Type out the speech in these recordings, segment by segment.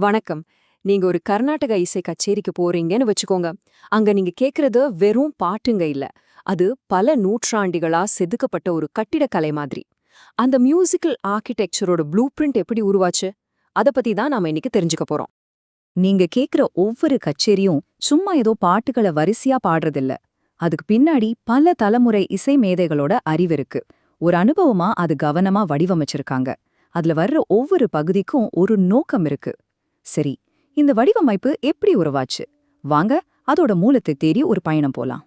வணக்கம். நீங்க ஒரு கர்நாடக இசை கச்சேரிக்கு போறீங்கன்னு வச்சுக்கோங்க. அங்க நீங்க கேக்குறது வெறும் பாட்டுங்க இல்ல. அது பல நூற்றாண்டுகளா செதுக்கப்பட்ட ஒரு கட்டிடக்கலை மாதிரி. அந்த மியூசிக்கல் ஆர்கிடெக்சரோட ப்ளூ பிரிண்ட் எப்படி உருவாச்சு? அத பத்தி தான் நாம இன்னைக்கு தெரிஞ்சுக்க போறோம். நீங்க கேக்குற ஒவ்வொரு கச்சேரியும் சும்மா ஏதோ பாட்டுகளை வரிசையா பாடுறதில்ல. அதுக்கு பின்னாடி பல தலைமுறை இசை மேதைகளோட அறிவு இருக்கு. ஒரு அனுபவமா அது கவனமா வடிவமைச்சிருக்காங்க. அதுல வர்ற ஒவ்வொரு பகுதிக்கும் ஒரு நோக்கம் இருக்கு. சரி இந்த வடிவமைப்பு எப்படி உருவாச்சு? வாங்க அதோட மூலத்தை தேடி ஒரு பயணம் போலாம்.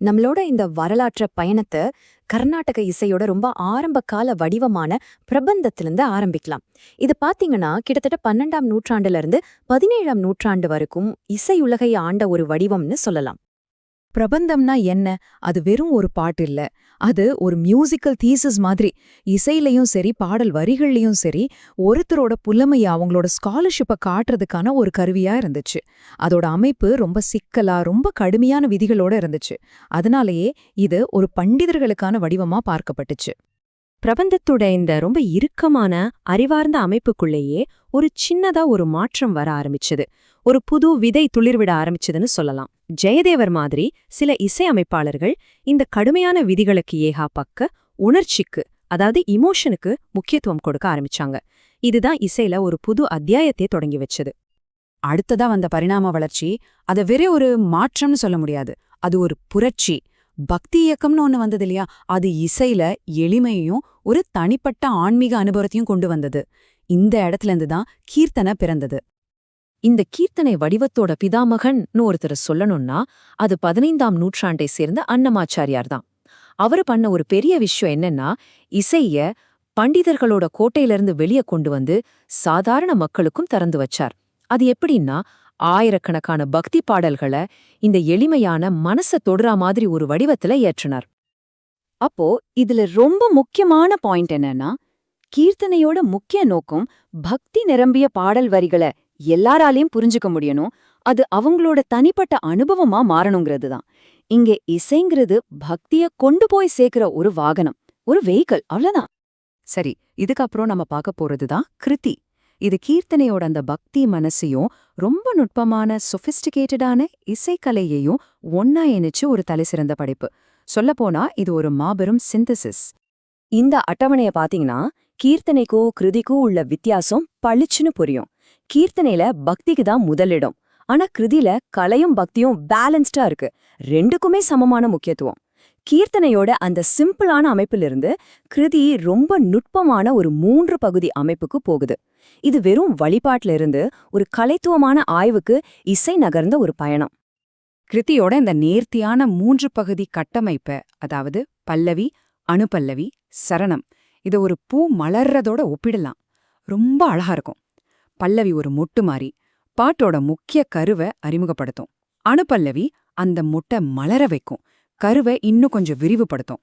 நம்மளோட இந்த வரலாற்ற பயணத்தை கர்நாடக இசையோட ரொம்ப ஆரம்ப கால வடிவமான பிரபந்தத்திலிருந்து ஆரம்பிக்கலாம். இது பாத்தீங்கன்னா கிட்டத்தட்ட பன்னெண்டாம் நூற்றாண்டுல இருந்து பதினேழாம் நூற்றாண்டு வரைக்கும் இசையுலகை ஆண்ட ஒரு வடிவம்னு சொல்லலாம். பிரபந்தம்னா என்ன? அது வெறும் ஒரு பாட்டு இல்ல. அது ஒரு மியூசிக்கல் தீசஸ் மாதிரி. இசையிலையும் சரி பாடல் வரிகள்லயும் சரி ஒருத்தரோட புலமையா அவங்களோட ஸ்காலர்ஷிப்பை காட்டுறதுக்கான ஒரு கருவியா இருந்துச்சு. அதோட அமைப்பு ரொம்ப சிக்கலா ரொம்ப கடுமையான விதிகளோட இருந்துச்சு. அதனாலேயே இது ஒரு பண்டிதர்களுக்கான வடிவமா பார்க்கப்பட்டுச்சு. பிரபந்தத்தோட இந்த ரொம்ப இறுக்கமான அறிவார்ந்த அமைப்புக்குள்ளேயே ஒரு சின்னதா ஒரு மாற்றம் வர ஆரம்பிச்சது. ஒரு புது விதை துளிர்விட ஆரம்பிச்சதுன்னு சொல்லலாம். ஜெயதேவர் மாதிரி சில இசையமைப்பாளர்கள் இந்த கடுமையான விதிகளுக்கு ஏகா பக்க உணர்ச்சிக்கு அதாவது இமோஷனுக்கு முக்கியத்துவம் கொடுக்க ஆரம்பிச்சாங்க. இதுதான் இசையில ஒரு புது அத்தியாயத்தை தொடங்கி வச்சது. அடுத்ததா வந்த பரிணாம வளர்ச்சி அத வெறும் ஒரு மாற்றம்னு சொல்ல முடியாது. அது ஒரு புரட்சி. பக்தி இயக்கம்னு ஒண்ணு வந்தது இல்லையா? அது இசையில எளிமையையும் ஒரு தனிப்பட்ட ஆன்மீக அனுபவத்தையும் கொண்டு வந்தது. இந்த இடத்துல இருந்து தான் கீர்த்தனை பிறந்தது. இந்த கீர்த்தனை வடிவத்தோட பிதாமகன்னு ஒருத்தர் சொல்லணும்னா அது பதினைந்தாம் நூற்றாண்டை சேர்ந்த அன்னமாச்சாரியார் தான் அவரு பண்ண ஒரு பெரிய விஷயம் என்னன்னா இசைய பண்டிதர்களோட கோட்டையிலிருந்து வெளியே கொண்டு வந்து சாதாரண மக்களுக்கும் திறந்து வச்சார். அது எப்படின்னா ஆயிரக்கணக்கான பக்தி பாடல்களை இந்த எளிமையான மனச தொடுறா மாதிரி ஒரு வடிவத்துல ஏற்றினார். அப்போ இதுல ரொம்ப முக்கியமான பாயிண்ட் என்னன்னா கீர்த்தனையோட முக்கிய நோக்கம் பக்தி நிரம்பிய பாடல் வரிகளை எல்லாராலையும் புரிஞ்சுக்க முடியணும். அது அவங்களோட தனிப்பட்ட அனுபவமா மாறணுங்கிறது தான் இங்கே இசைங்கிறது பக்திய கொண்டு போய் சேர்க்கிற ஒரு வாகனம் ஒரு வெஹிக்கிள் அவ்வளவுதான். சரி இதுக்கப்புறம் நம்ம பார்க்க போறதுதான் கிருதி இது கீர்த்தனையோட அந்த பக்தி மனசையும் ரொம்ப நுட்பமான சொபிஸ்டிகேட்டடான இசைக்கலையையும் ஒன்னா இணைச்சு ஒரு தலைசிறந்த படைப்பு. சொல்லப்போனா இது ஒரு மாபெரும் சிந்தசிஸ் இந்த அட்டவணைய பாத்தீங்கன்னா கீர்த்தனைக்கும் கிருதிக்கும் உள்ள வித்தியாசம் பளிச்சுன்னு புரியும். கீர்த்தனையில பக்திக்கு தான் முதலிடம் ஆனா கிருதியில கலையும் பக்தியும் பேலன்ஸ்டா இருக்கு. ரெண்டுக்குமே சமமான முக்கியத்துவம். கீர்த்தனையோட அந்த சிம்பிளான அமைப்பிலிருந்து கிருதி ரொம்ப நுட்பமான ஒரு மூன்று பகுதி அமைப்புக்கு போகுது. இது வெறும் வழிபாட்டுல இருந்து ஒரு கலைத்துவமான ஆய்வுக்கு இசை நகர்ந்த ஒரு பயணம். கிருதியோட இந்த நேர்த்தியான மூன்று பகுதி கட்டமைப்ப அதாவது பல்லவி அணுபல்லவி சரணம் இதை ஒரு பூ மலர்றதோட ஒப்பிடலாம். ரொம்ப அழகா இருக்கும். பல்லவி ஒரு மொட்டு மாறி பாட்டோட முக்கிய கருவை அறிமுகப்படுத்தும். அணுபல்லவி அந்த மொட்டை மலர வைக்கும். கருவை இன்னும் கொஞ்சம் விரிவுபடுத்தும்.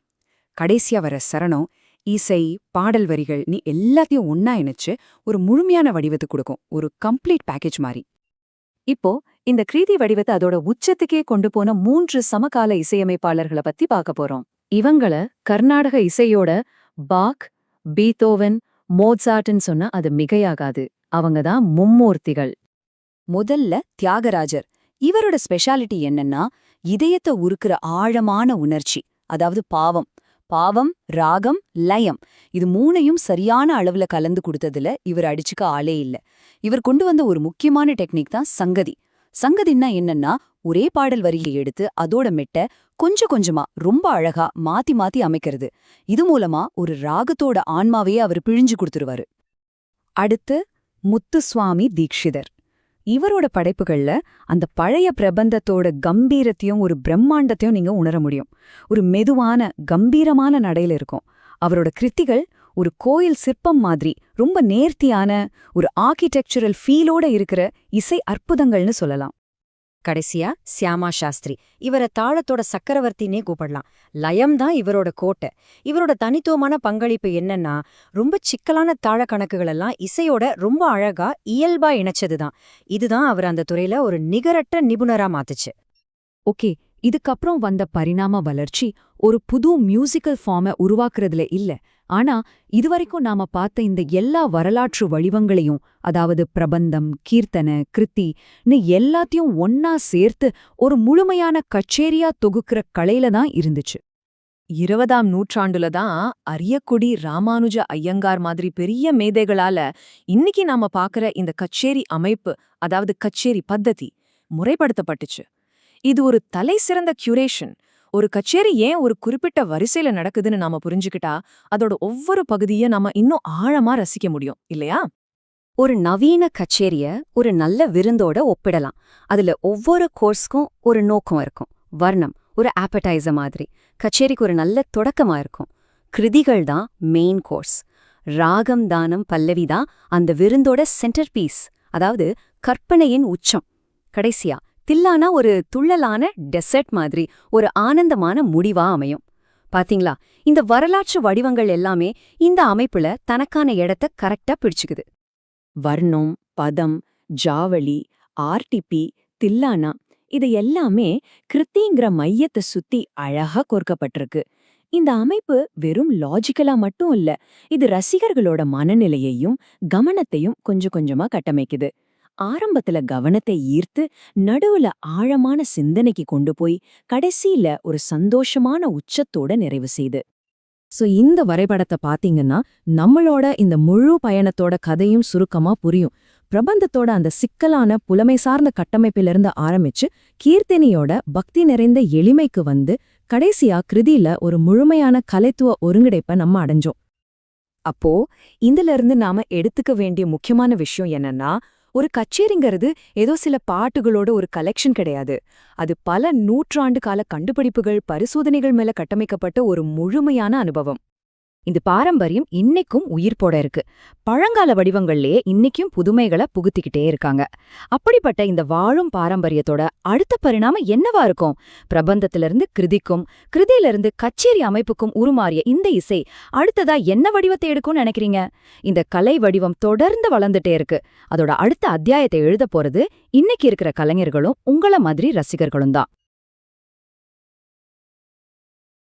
கடைசியா வர சரணம் இசை பாடல் வரிகள் நீ எல்லாத்தையும் ஒன்னா இணைச்சு ஒரு முழுமையான வடிவத்தை கொடுக்கும். ஒரு கம்ப்ளீட் பேக்கேஜ் மாதிரி இப்போ இந்த கிருதி வடிவத்தை அதோட உச்சத்துக்கே கொண்டு போன மூன்று சமகால இசையமைப்பாளர்களை பத்தி பார்க்க போறோம். இவங்கள கர்நாடக இசையோட பாக் பீத்தோவன் மோட்சாட்னு சொன்னா அது மிகையாகாது. அவங்க தான் மும்மூர்த்திகள். முதல்ல தியாகராஜர். இவரோட ஸ்பெஷாலிட்டி என்னன்னா இதயத்தை உருக்குற ஆழமான உணர்ச்சி அதாவது பாவம். பாவம் ராகம் லயம். இது மூணையும் சரியான அளவுல கலந்து கொடுத்ததுல இவர் அடிச்சுக்க ஆளே இல்ல. இவர் கொண்டு வந்த ஒரு முக்கியமான டெக்னிக் தான் சங்கதி. சங்கதின்னா என்னன்னா ஒரே பாடல் வரியை எடுத்து அதோட மெட்ட கொஞ்சம் கொஞ்சமா ரொம்ப அழகா மாத்தி மாத்தி அமைக்கிறது. இது மூலமா ஒரு ராகத்தோட ஆன்மாவையே அவர் பிழிஞ்சு கொடுத்துருவாரு. அடுத்து முத்துசுவாமி தீக்ஷிதர் இவரோட படைப்புகள்ல அந்த பழைய பிரபந்தத்தோட கம்பீரத்தையும் ஒரு பிரம்மாண்டத்தையும் நீங்க உணர முடியும். ஒரு மெதுவான கம்பீரமான நடையில இருக்கும். அவரோட கிருத்திகள் ஒரு கோயில் சிற்பம் மாதிரி ரொம்ப நேர்த்தியான ஒரு ஆர்கிடெக்சரல் ஃபீலோட இருக்கிற இசை அற்புதங்கள்னு சொல்லலாம். கடைசியா சியாமா சாஸ்திரி இவரை தாளத்தோட சக்கரவர்த்தினே கூப்பிடலாம். லயம் தான் இவரோட கோட்டை. இவரோட தனித்துவமான பங்களிப்பு என்னன்னா ரொம்ப சிக்கலான தாழ கணக்குகளெல்லாம் இசையோட ரொம்ப அழகா இயல்பா இணைச்சதுதான். இதுதான் அவர் அந்த துறையில ஒரு நிகரற்ற நிபுணரா மாத்துச்சு. ஓகே இதுக்கப்புறம் வந்த பரிணாம வளர்ச்சி ஒரு புது மியூசிக்கல் ஃபார்மை உருவாக்குறதுல இல்ல. ஆனா இதுவரைக்கும் நாம பார்த்த இந்த எல்லா வரலாற்று வடிவங்களையும் அதாவது பிரபந்தம் கீர்த்தனை கிருத்தின்னு எல்லாத்தையும் ஒன்னா சேர்த்து ஒரு முழுமையான கச்சேரியா தொகுக்கிற கலையில தான் இருந்துச்சு. இருபதாம் நூற்றாண்டுல தான் அரியக்குடி ராமானுஜ ஐயங்கார் மாதிரி பெரிய மேதைகளால இன்னைக்கு நாம பாக்குற இந்த கச்சேரி அமைப்பு அதாவது கச்சேரி பத்ததி முறைப்படுத்தப்பட்டுச்சு. இது ஒரு தலை சிறந்த கியூரேஷன் ஒரு கச்சேரி ஏன் ஒரு குறிப்பிட்ட வரிசையில நடக்குதுன்னு நாம புரிஞ்சுக்கிட்டா அதோட ஒவ்வொரு பகுதியை நாம இன்னும் ஆழமா ரசிக்க முடியும் இல்லையா? ஒரு நவீன கச்சேரிய ஒரு நல்ல விருந்தோட ஒப்பிடலாம். அதுல ஒவ்வொரு கோர்ஸ்க்கும் ஒரு நோக்கம் இருக்கும். வர்ணம் ஒரு ஆப்படைசர் மாதிரி. கச்சேரிக்கு ஒரு நல்ல தொடக்கமா இருக்கும். கிருதிகள் தான் மெயின் கோர்ஸ் ராகம் தானம் பல்லவி தான் அந்த விருந்தோட சென்டர் பீஸ் அதாவது கற்பனையின் உச்சம். கடைசியா தில்லானா ஒரு துள்ளலான டெசர்ட் மாதிரி ஒரு ஆனந்தமான முடிவா அமையும். பாத்தீங்களா? இந்த வரலாற்று வடிவங்கள் எல்லாமே இந்த அமைப்புல தனக்கான இடத்த கரெக்டா பிடிச்சுக்குது. வர்ணம் பதம் ஜாவளி ஆர்டிபி தில்லானா இது எல்லாமே கிருத்திங்கிற மையத்தை சுத்தி அழகா கோர்க்கப்பட்டிருக்கு. இந்த அமைப்பு வெறும் லாஜிக்கலா மட்டும் இல்ல இது ரசிகர்களோட மனநிலையையும் கவனத்தையும் கொஞ்சம் கொஞ்சமா கட்டமைக்குது. ஆரம்பத்துல கவனத்தை ஈர்த்து நடுவுல ஆழமான சிந்தனைக்கு கொண்டு போய் கடைசியில ஒரு சந்தோஷமான உச்சத்தோட நிறைவு செய்து. சோ இந்த வரைபடத்தை பாத்தீங்கன்னா நம்மளோட இந்த முழு பயணத்தோட கதையும் சுருக்கமா புரியும். பிரபந்தத்தோட அந்த சிக்கலான புலமை சார்ந்த கட்டமைப்பிலிருந்து ஆரம்பிச்சு கீர்த்தினியோட பக்தி நிறைந்த எளிமைக்கு வந்து கடைசியா கிருதியில ஒரு முழுமையான கலைத்துவ ஒருங்கிணைப்பை நம்ம அடைஞ்சோம். அப்போ இதுல இருந்து நாம எடுத்துக்க வேண்டிய முக்கியமான விஷயம் என்னன்னா ஒரு கச்சேரிங்கிறது ஏதோ சில பாட்டுகளோட ஒரு கலெக்ஷன் கிடையாது. அது பல நூற்றாண்டு கால கண்டுபிடிப்புகள் பரிசோதனைகள் மேல கட்டமைக்கப்பட்ட ஒரு முழுமையான அனுபவம். இந்த பாரம்பரியம் இன்னைக்கும் உயிர்ப்போட இருக்கு. பழங்கால வடிவங்கள்லயே இன்னைக்கும் புதுமைகளை புகுத்திக்கிட்டே இருக்காங்க. அப்படிப்பட்ட இந்த வாழும் பாரம்பரியத்தோட அடுத்த பரிணாமம் என்னவா இருக்கும்? பிரபந்தத்திலிருந்து கிருதிக்கும் கிருதியிலிருந்து கச்சேரி அமைப்புக்கும் உருமாறிய இந்த இசை அடுத்ததா என்ன வடிவத்தை எடுக்கும்னு நினைக்கிறீங்க? இந்த கலை வடிவம் தொடர்ந்து வளர்ந்துட்டே இருக்கு. அதோட அடுத்த அத்தியாயத்தை எழுத போறது இன்னைக்கு இருக்கிற கலைஞர்களும் உங்கள மாதிரி ரசிகர்களும் தான்.